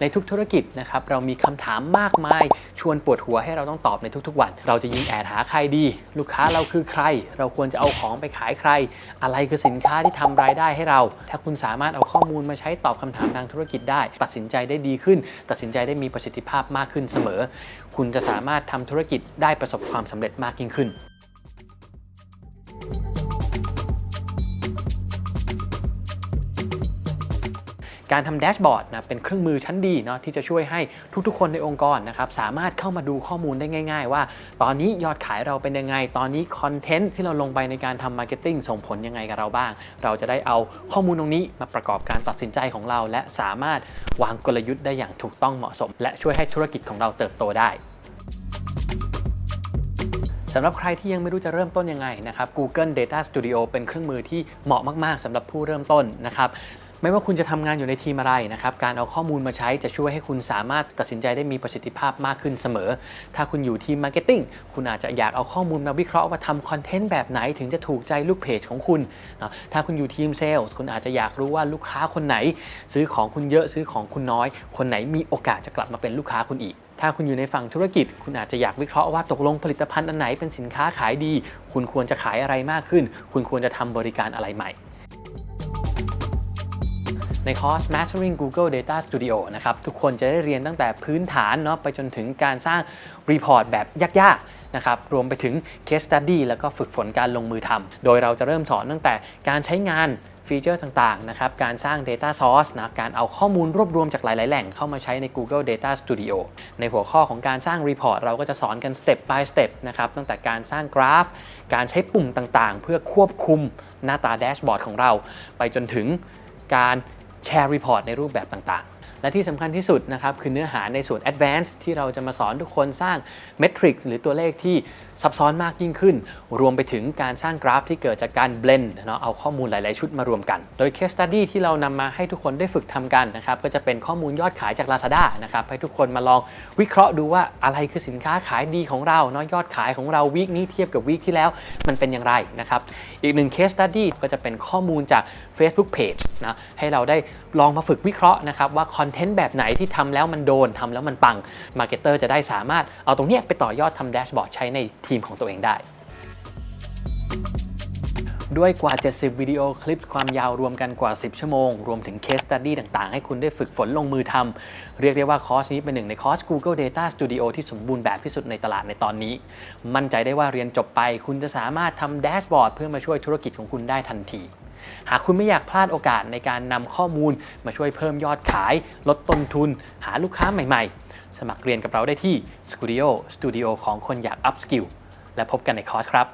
ในทุกธุรกิจนะครับเรามีคำถามมากมาย ชวนปวดหัวให้เราต้องตอบในทุกๆวัน เราจะยิงแอดหาใครดี ลูกค้าเราคือใคร เราควรจะเอาของไปขายใคร อะไรคือสินค้าที่ทำรายได้ให้เรา ถ้าคุณสามารถเอาข้อมูลมาใช้ตอบคำถามทางธุรกิจได้ ตัดสินใจได้ดีขึ้น ตัดสินใจได้มีประสิทธิภาพมากขึ้นเสมอ คุณจะสามารถทำธุรกิจได้ประสบความสำเร็จมากยิ่งขึ้น การทำแดชบอร์ดนะเป็นเครื่องมือชั้นดีเนาะที่จะช่วยให้ทุกๆ คนในองค์กรนะครับสามารถเข้ามาดูข้อมูลได้ง่าย ๆ ว่า ตอนนี้ยอดขายเราเป็นยังไง ตอนนี้คอนเทนต์ที่เราลงไปในการทำมาร์เก็ตติ้งส่งผลยังไงกับเราบ้าง เราจะได้เอาข้อมูลตรงนี้มาประกอบการตัดสินใจของเรา และสามารถวางกลยุทธ์ได้อย่างถูกต้องเหมาะสม และช่วยให้ธุรกิจของเราเติบโตได้สำหรับใครที่ยังไม่รู้จะเริ่มต้นยังไงนะครับ Google Data Studio เป็นเครื่องมือที่เหมาะมาก ๆสำหรับผู้เริ่มต้นนะครับ ไม่ว่าคุณจะทำงานอยู่ในทีมอะไรนะครับ การเอาข้อมูลมาใช้จะช่วยให้คุณสามารถตัดสินใจได้มีประสิทธิภาพมากขึ้นเสมอ ถ้าคุณอยู่ทีมมาร์เก็ตติ้งคุณอาจจะอยากเอาข้อมูลมาวิเคราะห์ว่าทำคอนเทนต์แบบไหนถึงจะถูกใจลูกเพจของคุณนะถ้าคุณอยู่ทีมเซลล์คุณอาจจะอยากรู้ว่าลูกค้าคนไหน ซื้อของคุณเยอะซื้อของคุณน้อย คนไหนมีโอกาสจะกลับมาเป็นลูกค้าคุณอีกถ้าคุณอยู่ในฝั่งธุรกิจ คุณอาจจะอยากวิเคราะห์ว่าตกลงผลิตภัณฑ์อันไหนเป็นสินค้าขายดี คุณควรจะขายอะไรมากขึ้น คุณควรจะทำบริการอะไรใหม่ ในคอร์ส Mastering Google Data Studio นะครับ ทุกคนจะได้เรียนตั้งแต่พื้นฐานเนาะไปจนถึงการสร้างรีพอร์ตแบบยากๆนะครับ รวมไปถึง Case Study แล้วก็ฝึกฝนการลงมือทำ โดยเราจะเริ่มสอนตั้งแต่การใช้งานฟีเจอร์ต่างๆ นะครับ การสร้าง Data Source นะ การเอาข้อมูลรวบรวมจากหลาย ๆ แหล่งเข้ามาใช้ใน Google Data Studio ในหัวข้อของการสร้าง Report เราก็จะสอนกัน Step by Step นะครับ ตั้งแต่การสร้างกราฟ การใช้ปุ่มต่างๆ เพื่อควบคุมหน้าตาแดชบอร์ดของเรา ไปจนถึงการ แชร์รีพอร์ตในรูปแบบต่าง และที่สำคัญที่สุดนะครับคือเนื้อหาในส่วน Advanced ที่เราจะมาสอนทุกคนสร้าง Metrics หรือตัวเลขที่ซับซ้อนมากยิ่งขึ้น รวมไปถึงการสร้างกราฟที่เกิดจากการ blend เนาะเอาข้อมูลหลาย ๆ ชุดมารวมกัน โดย Case Study ที่เรานำมาให้ทุกคนได้ฝึกทำกันนะครับก็จะเป็นข้อมูลยอดขายจาก Lazada นะครับให้ทุกคนมาลองวิเคราะห์ดูว่าอะไรคือสินค้าขายดีของเราเนาะยอดขายของเราวีคนี้เทียบกับวีคที่แล้วมันเป็นอย่างไรนะครับอีกหนึ่ง Case Study ก็จะเป็นข้อมูลจาก Facebook Page นะให้เราได้ลองมาฝึกวิเคราะห์นะครับว่าคอนเทนต์แบบไหนที่ทำแล้วมันโดนทำแล้วมันปังมาร์เก็ตเตอร์จะได้สามารถเอาตรงนี้ไปต่อยอดทำแดชบอร์ดใช้ในทีมของตัวเองได้ด้วยกว่า 70 วิดีโอคลิปความยาวรวมกันกว่า 10 ชั่วโมง รวมถึง Case Study ต่างๆ ให้คุณได้ฝึกฝนลงมือทำ เรียกได้ว่าคอร์สนี้เป็นหนึ่งในคอร์ส Google Data Studio ที่สมบูรณ์แบบที่สุดในตลาดในตอนนี้ มั่นใจได้ว่าเรียนจบไป คุณจะสามารถทำแดชบอร์ดเพื่อมาช่วยธุรกิจของคุณได้ทันที หากคุณไม่อยากพลาดโอกาสในการนำข้อมูลมาช่วยเพิ่มยอดขาย ลดต้นทุน หาลูกค้าใหม่ๆ สมัครเรียนกับเราได้ที่ Studio Studio ของคนอยาก Up Skill และพบกันในคอร์สครับ